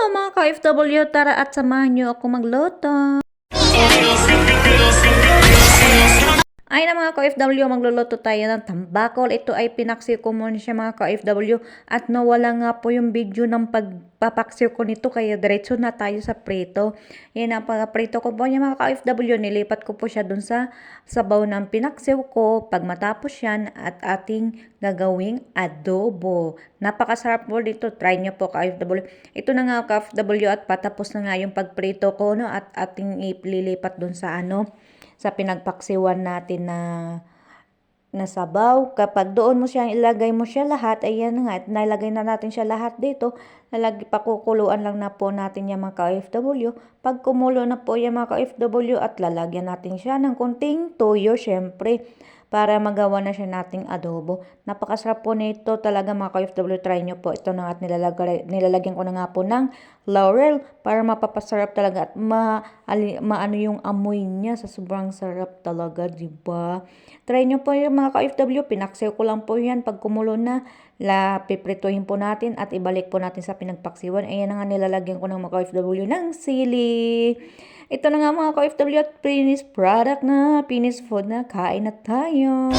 Hello mga ka-FW, tara at samahan niyo ako magluto. Mga ka-FW, magluluto tayo ng tambakol. Ito ay pinaksiw ko siya mga ka-FW at nawala nga po yung video ng pagpapaksiw ko nito kaya diretso na tayo sa prito. Yan ang pagprito ko po niya mga ka-FW. Nilipat ko po siya dun sa sabaw ng pinaksiw ko. Pag matapos yan at ating gagawing adobo. Napakasarap po dito. Try nyo po ka-FW. Ito na nga ka-FW at patapos na nga yung pagprito ko no at ating ililipat dun sa ano sa pinagpaksiwan natin na na sabaw. Kapag doon mo siya ilagay mo siya lahat, ayan nga, at nalagay na natin siya lahat dito. Nalag, pakukuluan lang na po natin yung mga ka-FW. Pag kumulo na po yung mga ka-FW at lalagyan natin siya ng konting toyo, syempre para magawa na siya nating adobo. Napakasarap po nito talaga mga ka-FW. Try nyo po. Ito na at nilalagay, nilalagyan ko na nga po ng laurel para mapapasarap talaga at ma, ali, maano yung amoy niya sa sobrang sarap talaga, di ba? Try nyo po yung mga ka-FW. Pinaksiw ko lang po yan. Pag kumulo na, la piprituhin po natin at ibalik po natin sa pinagpaksiwan. Ayan na nga nilalagyan ko ng mga ka-FW ng sili. Ito na nga mga ka-FW at finished product na, finished food na, kain na tayo.